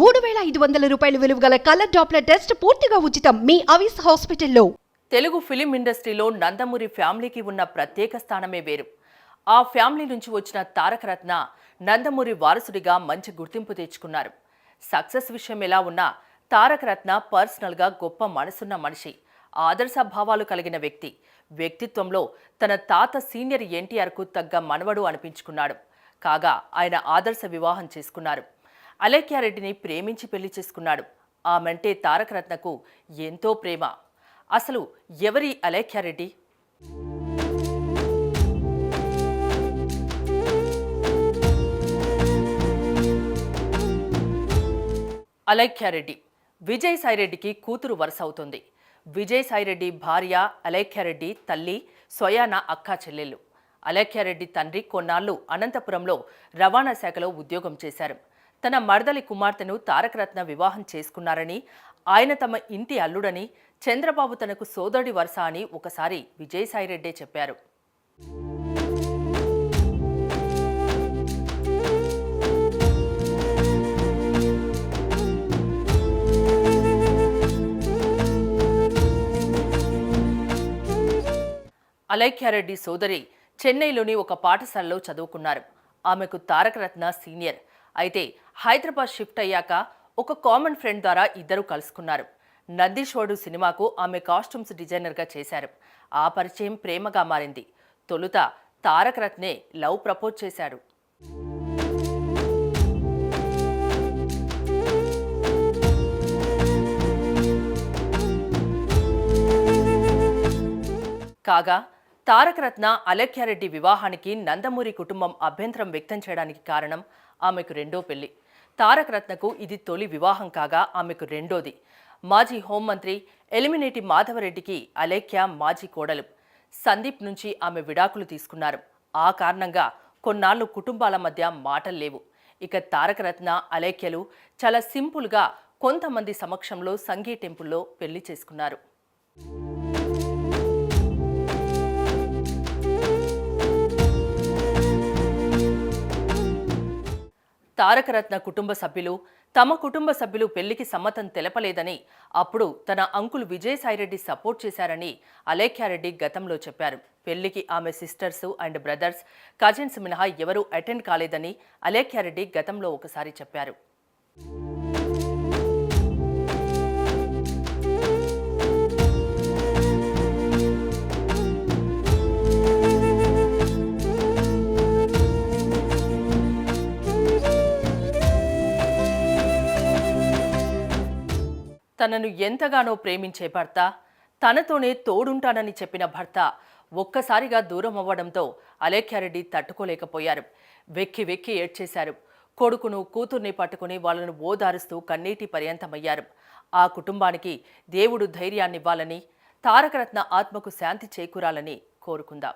మూడు వేల ఐదు వందల రూపాయల విలువ గల కలర్ డాప్లర్ టెస్ట్ పూర్తిగా ఉచితం మీ అవిస్ హాస్పిటల్లో. తెలుగు ఫిలిం ఇండస్ట్రీలో నందమూరి ఫ్యామిలీకి ఉన్న ప్రత్యేక స్థానమే వేరు. ఆ ఫ్యామిలీ నుంచి వచ్చిన తారకరత్న నందమూరి వారసుడిగా మంచి గుర్తింపు తెచ్చుకున్నారు. సక్సెస్ విషయం ఎలా ఉన్నా తారకరత్న పర్సనల్గా గొప్ప మనసున్న మనిషి ఆదర్శ భావాలు కలిగిన వ్యక్తి. వ్యక్తిత్వంలో తన తాత సీనియర్ ఎన్టీఆర్కు తగ్గ మనవడు అనిపించుకున్నాడు. కాగా ఆయన ఆదర్శ వివాహం చేసుకున్నారు. అలేఖ్యారెడ్డిని ప్రేమించి పెళ్ళి చేసుకున్నాడు. ఆమెంటే తారకరత్నకు ఎంతో ప్రేమ. అసలు ఎవరి అలేఖ్యారెడ్డి అలేఖ్యారెడ్డి విజయసాయిరెడ్డికి కూతురు వరుస అవుతుంది. విజయసాయిరెడ్డి భార్య అలేఖ్యారెడ్డి తల్లి స్వయాన అక్కా చెల్లెళ్ళు. అలేఖ్యారెడ్డి తండ్రి కొన్నాళ్ళు అనంతపురంలో రవాణా శాఖలో ఉద్యోగం చేశారు. తన మరదలి కుమార్తెను తారకరత్న వివాహం చేసుకున్నారని ఆయన తమ ఇంటి అల్లుడని చంద్రబాబు తనకు సోదరుడి వరుస అని ఒకసారి విజయసాయిరెడ్డే చెప్పారు. అలైక్యారెడ్డి సోదరి చెన్నైలోని ఒక పాఠశాలలో చదువుకున్నారు. ఆమెకు తారకరత్న సీనియర్. అయితే హైదరాబాద్ షిఫ్ట్ అయ్యాక ఒక కామన్ ఫ్రెండ్ ద్వారా ఇద్దరు కలుసుకున్నారు. నందీశ్వరుడు సినిమాకు ఆమె కాస్ట్యూమ్స్ డిజైనర్గా చేశారు. ఆ పరిచయం ప్రేమగా మారింది. తొలుత తారకరత్నే లవ్ ప్రపోజ్ చేశాడు కాగా తారకరత్న అలఖ్యారెడ్డి వివాహానికి నందమూరి కుటుంబం అభ్యంతరం వ్యక్తం చేయడానికి కారణం ఆమెకు రెండో పెళ్ళి. తారకరత్నకు ఇది తొలి వివాహం కాగా ఆమెకు రెండోది. మాజీ హోంమంత్రి ఎలిమినేటి మాధవరెడ్డికి అలేఖ్య మాజీ కోడలు. సందీప్ నుంచి ఆమె విడాకులు తీసుకున్నారు. ఆ కారణంగా కొన్నాళ్ళు కుటుంబాల మధ్య మాటలు లేవు. ఇక తారకరత్న అలేఖ్యలు చాలా సింపుల్గా కొంతమంది సమక్షంలో సంఘీ టెంపుల్లో పెళ్ళి చేసుకున్నారు. తారకరత్న కుటుంబ సభ్యులు తమ కుటుంబ సభ్యులు పెళ్ళికి సమ్మతం తెలపలేదని అప్పుడు తన అంకుల్ విజయసాయిరెడ్డి సపోర్ట్ చేశారని అలేఖ్యారెడ్డి గతంలో చెప్పారు. పెళ్ళికి ఆమె సిస్టర్స్ అండ్ బ్రదర్స్ కజిన్స్ మినహా ఎవరూ అటెండ్ కాలేదని అలేఖ్యారెడ్డి గతంలో ఒకసారి చెప్పారు. తనను ఎంతగానో ప్రేమించే భర్త తనతోనే తోడుంటానని చెప్పిన భర్త ఒక్కసారిగా దూరం అవ్వడంతో అలేఖ్యారెడ్డి తట్టుకోలేకపోయారు. వెక్కి వెక్కి ఏడ్చేశారు. కొడుకును కూతుర్ని పట్టుకుని వాళ్ళను ఓదారుస్తూ కన్నీటి పర్యంతమయ్యారు. ఆ కుటుంబానికి దేవుడు ధైర్యాన్నివ్వాలని తారకరత్న ఆత్మకు శాంతి చేకూరాలని కోరుకుందాం.